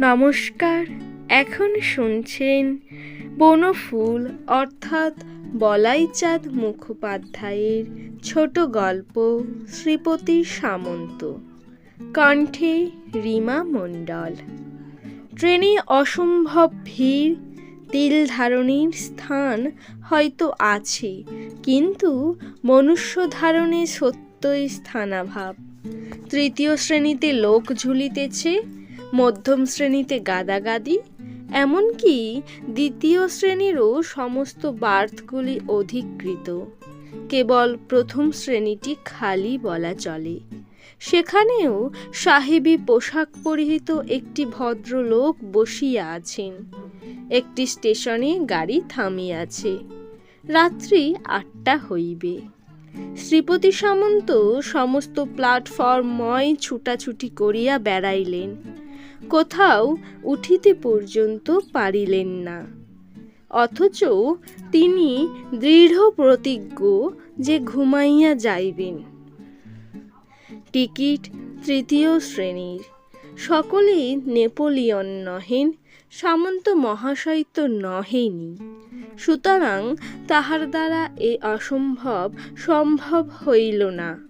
নমস্কার। এখন শুনছেন বনফুল অর্থাৎ বলাইচাঁদ মুখোপাধ্যায়ের ছোট গল্প শ্রীপতি সামন্ত। কণ্ঠে রিমা মণ্ডল। ট্রেনে অসম্ভব ভিড়, তিল ধারণের স্থান হয়তো আছে, কিন্তু মনুষ্য ধারণে সত্যই স্থানাভাব। তৃতীয় শ্রেণীতে লোক ঝুলিতেছে মধ্যম শ্রেণীতে গাদাগাদি, এমনকি দ্বিতীয় শ্রেণীরও সমস্ত বার্থগুলি অধিকৃত। কেবল প্রথম শ্রেণীটি খালি বলা চলে। সেখানেও সাহেবী পোশাক পরিহিত একটি ভদ্রলোক বসিয়া আছেন। একটি স্টেশনে গাড়ি থামিয়াছে। রাত্রি আটটা হইবে। শ্রীপতি সামন্ত সমস্ত প্ল্যাটফর্মময় ছুটাছুটি করিয়া বেড়াইলেন। কোথাও উঠিতে পর্যন্ত পারিলেন না। অথচ তিনি দৃঢ় প্রতিজ্ঞ যে ঘুমাইয়া যাইবেন। টিকিট তৃতীয় শ্রেণির। সকলেই নেপোলিয়ন নহেন, সামন্ত মহাশয় তো নহেনি। সুতরাং তাহার দ্বারা এ অসম্ভব সম্ভব হইল না।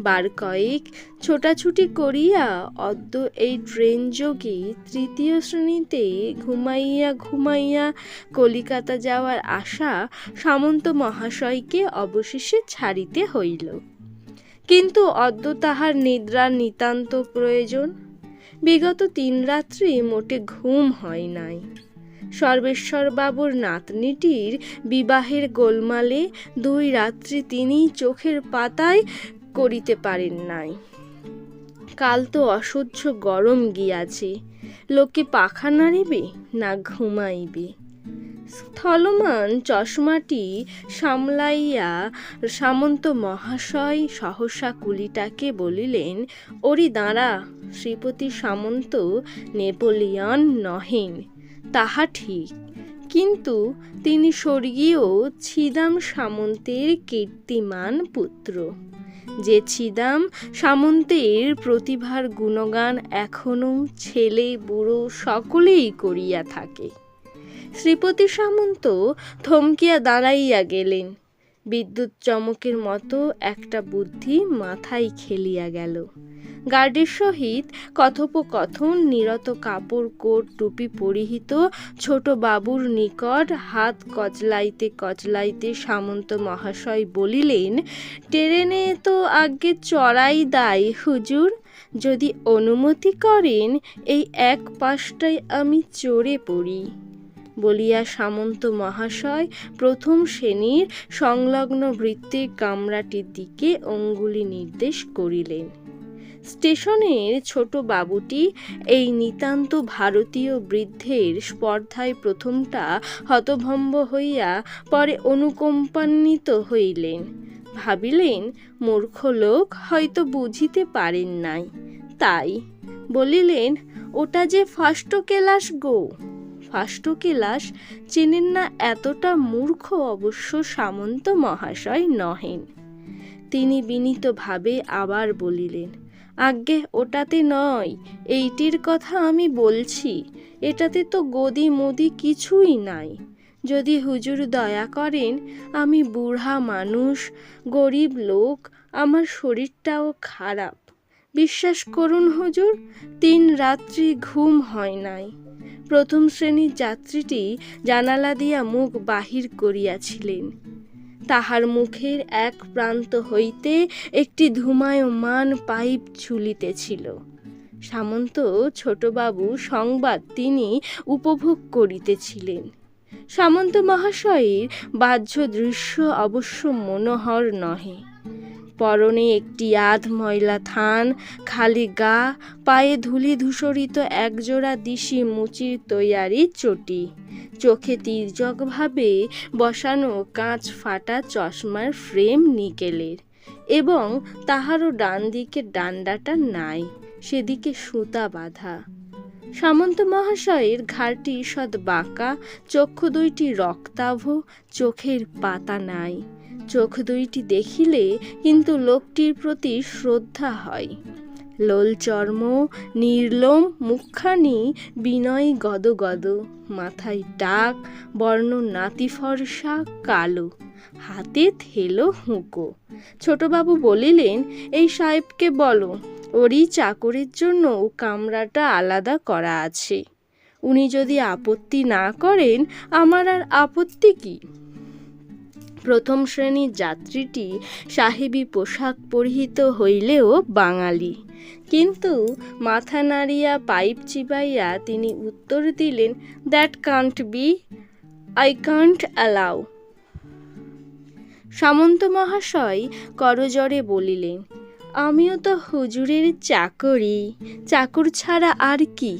বার কয়েক ছোটাছুটি করিয়া অদ্য এই ট্রেন যোগে তৃতীয় শ্রেণীতে ঘুমাইয়া ঘুমাইয়া কলিকাতা যাওয়ার আশা সামন্ত মহাশয়কে অবশেষে ছাড়িতে হইল। কিন্তু অদ্য তাহার নিদ্রার নিতান্ত প্রয়োজন। বিগত তিন রাত্রি মোটে ঘুম হয় নাই। সর্বেশ্বর বাবুর নাতনিটির বিবাহের গোলমালে দুই রাত্রি তিনি চোখের পাতায় করিতে পারেন নাই। কাল তো অসহ্য গরম গিয়াছে। লোকে পাখা নাড়িবে না ঘুমাইবে। স্থলমান চশমাটি সামলাইয়া সামন্ত মহাশয় সহসা কুলিটাকে বলিলেন, ওরি দাঁড়া, শ্রীপতি সামন্ত নেপোলিয়ন নহেন, তাহা ঠিক। কিন্তু তিনি স্বর্গীয় ছিদাম সামন্তের কীর্তিমান পুত্র। যে ছিদাম সামন্তের প্রতিভার গুণগান এখনও ছেলে বুড়ো সকলেই করিয়া থাকে। শ্রীপতি সামন্ত থমকিয়া দাঁড়াইয়া গেলেন। বিদ্যুৎ চমকের মতো একটা বুদ্ধি মাথায় খেলিয়া গেল। গার্ডের সহিত কথোপকথন, নিরত কাপড় কোট, টুপি পরিহিত, ছোট বাবুর নিকট হাত কচলাইতে কচলাইতে সামন্ত মহাশয় বলিলেন, ট্রেনে তো আগে চড়াই দায় হুজুর। যদি অনুমতি করেন, এই এক পাশটায় আমি চড়ে পড়ি। বলিয়া সামন্ত মহাশয় প্রথম শ্রেণির সংলগ্ন বৃত্তের কামরাটির দিকে অঙ্গুলি নির্দেশ করিলেন। স্টেশনের ছোট বাবুটি এই নিতান্ত ভারতীয় বৃদ্ধের স্পর্ধায় প্রথমটা হতভম্ব হইয়া পরে অনুকম্পান্বিত হইলেন। ভাবিলেন, মূর্খ লোক হয়তো বুঝিতে পারেন নাই। তাই বলিলেন, ওটা যে ফার্স্ট ক্লাস গো। ফার্স্ট ক্লাস চেনেন না এতটা মূর্খ অবশ্য সামন্ত মহাশয় নহেন। তিনি বিনীতভাবে আবার বলিলেন, আজ্ঞে, ওটাতে নয়, এইটির কথা আমি বলছি, এটাতে তো গদি মদি কিছুই নাই। যদি হুজুর দয়া করেন, আমি বুড়া মানুষ, গরিব লোক, আমার শরীরটাও খারাপ। বিশ্বাস করুন হুজুর, তিন রাত্রি ঘুম হয় নাই। প্রথম শ্রেণির যাত্রীটি জানালা দিয়া মুখ বাহির করিয়াছিলেন। তাহার মুখের এক প্রান্ত হইতে একটি ধূমায়মান পাইপ ঝুলিতেছিল। সামন্ত ছোটবাবু সংবাদ তিনি উপভোগ করিতেছিলেন। সামন্ত মহাশয়ের বাহ্য দৃশ্য অবশ্য মনোহর নহে। পরনে একটি আধ ময়লা থান, খালি গা, পায়ে ধুলি ধূসরিত একজোড়া দিশি মুচির তৈয়ারি চটি। চোখে তির্যকভাবে বসানো কাঁচ ফাটা চশমার ফ্রেম নিকেলের এবং তাহারও ডান দিকে ডান্ডাটা নাই, সেদিকে সুতা বাঁধা। সামন্ত মহাশয়ের ঘাড়টি ঈষৎ বাঁকা, চক্ষু দুইটি রক্তাভ, চোখের পাতা নাই। চোখ দুইটি দেখিলে কিন্তু লোকটির প্রতি শ্রদ্ধা হয়। লোল চর্ম, নির্লোম, মুখখানি, বিনয় গদ গদ, মাথায় টাক, বর্ণ নাতি ফর্সা, কালো, হাতে থেলো হুঁকো। ছোটবাবু বলিলেন, এই সাহেবকে বলো, ওরই চাকরের জন্য কামরাটা আলাদা করা আছে। উনি যদি আপত্তি না করেন, আমার আর আপত্তি কি? প্রথম শ্রেণির যাত্রীটি সাহেবী পোশাক পরিহিত হইলেও বাঙালি। কিন্তু মাথা নাড়িয়া পাইপ চিবাইয়া তিনি উত্তর দিলেন that can't be I can't allow Samanta মহাশয় করজরে বলিলেন, আমিও তো হুজুরের চাকরি, চাকর ছাড়া আর কি?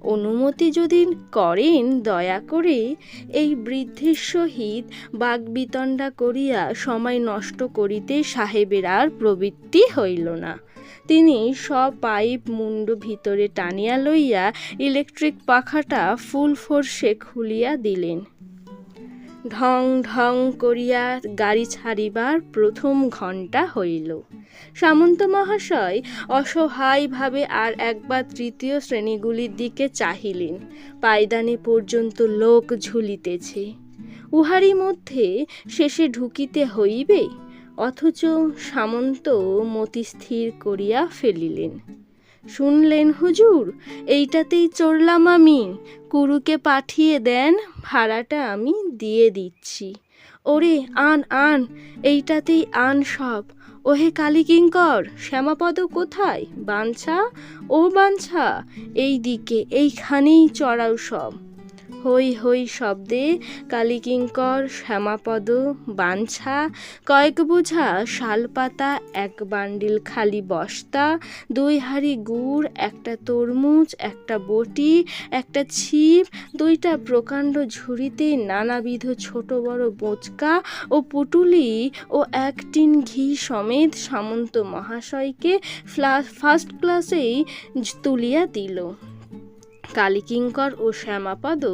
অনুমতি যদি করেন, দয়া করে এই বৃদ্ধের সহিত বাগবিতণ্ডা করিয়া সময় নষ্ট করিতে সাহেবের আর প্রবৃত্তি হইল না। তিনি সব পাইপ মুন্ড ভিতরে টানিয়া লইয়া ইলেকট্রিক পাখাটা ফুল ফোর্সে খুলিয়া দিলেন। ঢং ঢং করিয়া গাড়ি ছাড়িবার প্রথম ঘণ্টা হইল। সামন্ত মহাশয় অসহায়ভাবে আর একবার তৃতীয় শ্রেণীগুলির দিকে চাহিলেন। পায়দানে পর্যন্ত লোক ঝুলিতেছে। উহারই মধ্যে শেষে ঢুকিতে হইবে? অথচ সামন্ত মতি স্থির করিয়া ফেলিলেন। শুনলেন হুজুর? এইটাতেই চড়লাম আমি। কুরুকে পাঠিয়ে দেন, ভাড়াটা আমি দিয়ে দিচ্ছি। ওরে, আন আন, এইটাতেই আন সব। ওহে কালীকিঙ্কর, শ্যামাপদ কোথায়? বাঞ্ছা? ও বাঞ্ছা এই দিকে এইখানেই চড়াও সব। হই হই শব্দে কালীকিঙ্কর শ্যামাপদ বাঞ্ছা। কয়েক বোঝা শালপাতা, এক বান্ডিল খালি বস্তা, দুই হাড়ি গুড়, একটা তরমুজ, একটা বটি, একটা ছিপ, দুইটা প্রকাণ্ড ঝুড়িতে নানাবিধ ছোট বড় বোচকা ও পুটুলি ও এক টিন ঘি সমেত সামন্ত মহাশয়কে ফ্লা- ফার্স্ট ক্লাসেই তুলিয়া দিল। কালীকিঙ্কর ও শ্যামাপদ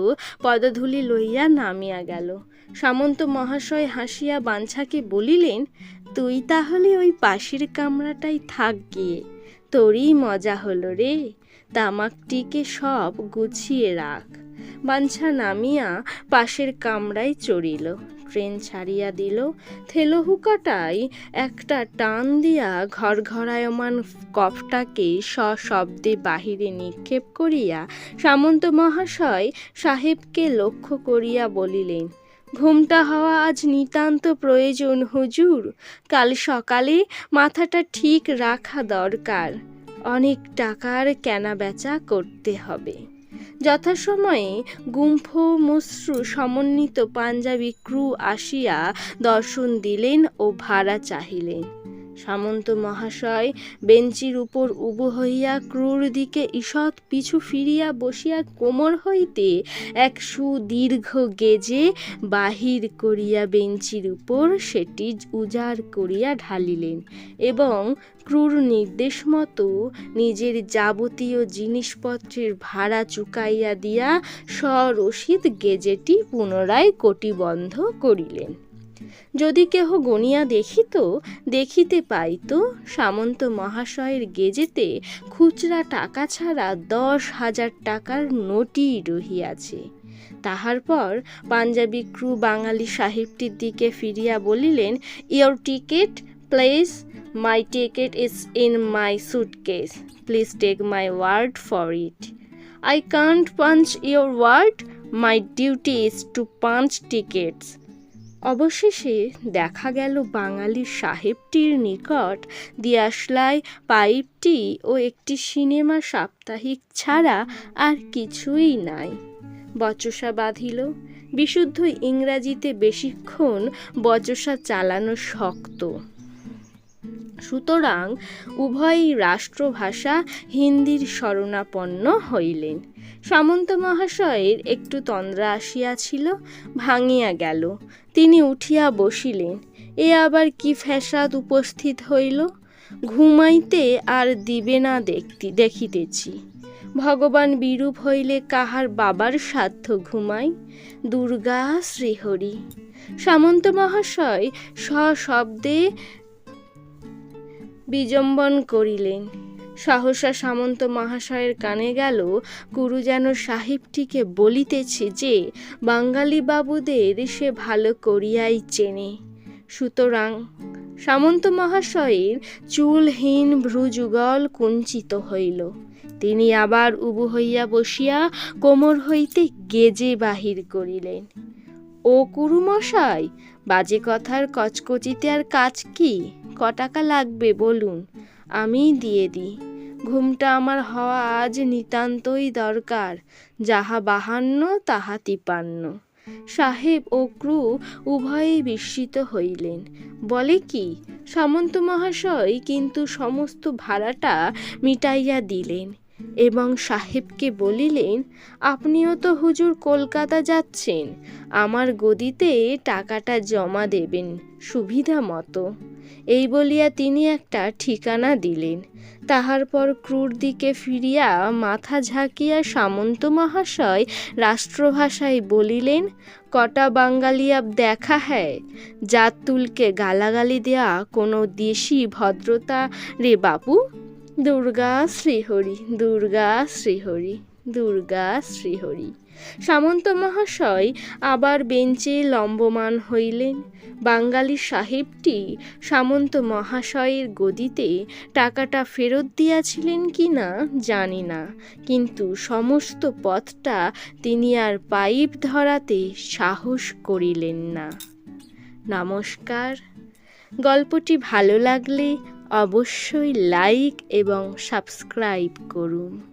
পদধূলি লইয়া নামিয়া গেল। সামন্ত মহাশয় হাসিয়া বাঞ্ছাকে বলিলেন, তুই তাহলে ওই পাশের কামরাটাই থাক গিয়ে। তোরই মজা হলো রে। তামাকটিকে সব গুছিয়ে রাখ। বাঞ্ছা নামিয়া পাশের কামরায় চড়িল। ট্রেন ছাড়িয়া দিল। থেলোহুকাটাই একটা টান দিয়া ঘরঘরায়মান কফটাকে সশব্দে বাহিরে নিক্ষেপ করিয়া সামন্ত মহাশয় সাহেবকে লক্ষ্য করিয়া বলিলেন, ঘুমটা হওয়া আজ নিতান্ত প্রয়োজন হুজুর। কাল সকালে মাথাটা ঠিক রাখা দরকার। অনেক টাকার কেনা বেচা করতে হবে। যথাসময়ে গুম্ফ মশ্রু সমন্বিত পাঞ্জাবি ক্রু আসিয়া দর্শন দিলেন ও ভাড়া চাহিলেন। সামন্ত মহাশয় বেঞ্চির উপর উবু হইয়া ক্রুর দিকে ঈষৎ পিছু ফিরিয়া বসিয়া কোমর হইতে এক সুদীর্ঘ গেজে বাহির করিয়া বেঞ্চির উপর সেটি উজাড় করিয়া ঢালিলেন এবং ক্রুর নির্দেশ মতো নিজের যাবতীয় জিনিসপত্রের ভাড়া চুকাইয়া দিয়া সরসিদ গেজেটি পুনরায় কটিবন্ধ করিলেন। যদি কেহ গনিয়া দেখিত, দেখিতে পাইত, সামন্ত মহাশয়ের গেজেতে খুচরা টাকা ছাড়া দশ হাজার টাকার নোটই রহিয়াছে। তাহার পর পাঞ্জাবি ক্রু বাঙালি সাহেবটির দিকে ফিরিয়া বলিলেন your ticket please my ticket is in my suitcase please take my word for it I can't punch your word my duty is to punch tickets অবশেষে দেখা গেল বাঙালি সাহেবটির নিকট দিয়াশলাই পাইপটি ও একটি সিনেমা সাপ্তাহিক ছাড়া আর কিছুই নাই। বচসা বাঁধিল। বিশুদ্ধ ইংরাজিতে বেশিক্ষণ বচসা চালানো শক্ত। সুতরাং উভয়ই রাষ্ট্রভাষা হিন্দির শরণাপন্ন হইলেন। সামন্ত মহাশয়ের একটু তন্দ্রা আসিয়াছিল, ভাঙিয়া গেল। তিনি উঠিয়া বসিলেন। এ আবার কি ফ্যাসাদ উপস্থিত হইল? ঘুমাইতে আর দিবে না দেখতে, দেখিতেছি। ভগবান বিরূপ হইলে কাহার বাবার সাধ্য ঘুমাই? দুর্গা শ্রীহরি। সামন্ত মহাশয় সশব্দে বিজম্বন করিলেন। সহসা সামন্ত মহাশয়ের কানে গেল গুরু যেন সাহেবটিকে বলিতেছে যে, বাঙালি বাবুদের সে ভালো করিয়াই চেনে। সুতরাং সামন্ত মহাশয়ের চুলহীন ভ্রুযুগল কুঞ্চিত হইল। তিনি আবার উবু হইয়া বসিয়া কোমর হইতে গেজে বাহির করিলেন। ও কুরুমশাই বাজে কথার কচকচিতে আর কাজ কি? ক টাকা লাগবে বলুন। আমিই দিয়ে দিই। ঘুমটা আমার হওয়া আজ নিতান্তই দরকার, যাহা বাহান্ন, তাহা তিপান্ন। সাহেব ও ক্রু উভয়েই বিস্মিত হইলেন। বলে কি, সামন্ত মহাশয় কিন্তু সমস্ত ভাড়াটা মিটাইয়া দিলেন। এবং সাহেবকে বলিলেন, আপনিও তো হুজুর কলকাতা যাচ্ছেন, আমার গদিতে টাকাটা জমা দেবেন সুবিধা মতো। এই বলিয়া তিনি একটা ঠিকানা দিলেন। তাহার পর ক্রুর দিকে ফিরিয়া মাথা ঝাঁকিয়া সামন্ত মহাশয় রাষ্ট্রভাষায় বলিলেন, কটা বাঙ্গালিয়া দেখা হ্যায়? জাত তুলকে গালাগালি দেয়া কোনো দেশি ভদ্রতা রে বাপু? দুর্গা শ্রীহরি দুর্গা শ্রীহরি দুর্গা শ্রীহরি। সামন্ত মহাশয় আবার বেঞ্চে লম্বমান হইলেন। বাঙালি সাহেবটি সামন্ত মহাশয়ের গদিতে টাকাটা ফেরত দিয়াছিলেন কি না জানি না। কিন্তু সমস্ত পথটা তিনি আর পাইপ ধরাতে সাহস করিলেন না। নমস্কার। গল্পটি ভালো লাগলে অবশ্যই লাইক এবং সাবস্ক্রাইব করুন।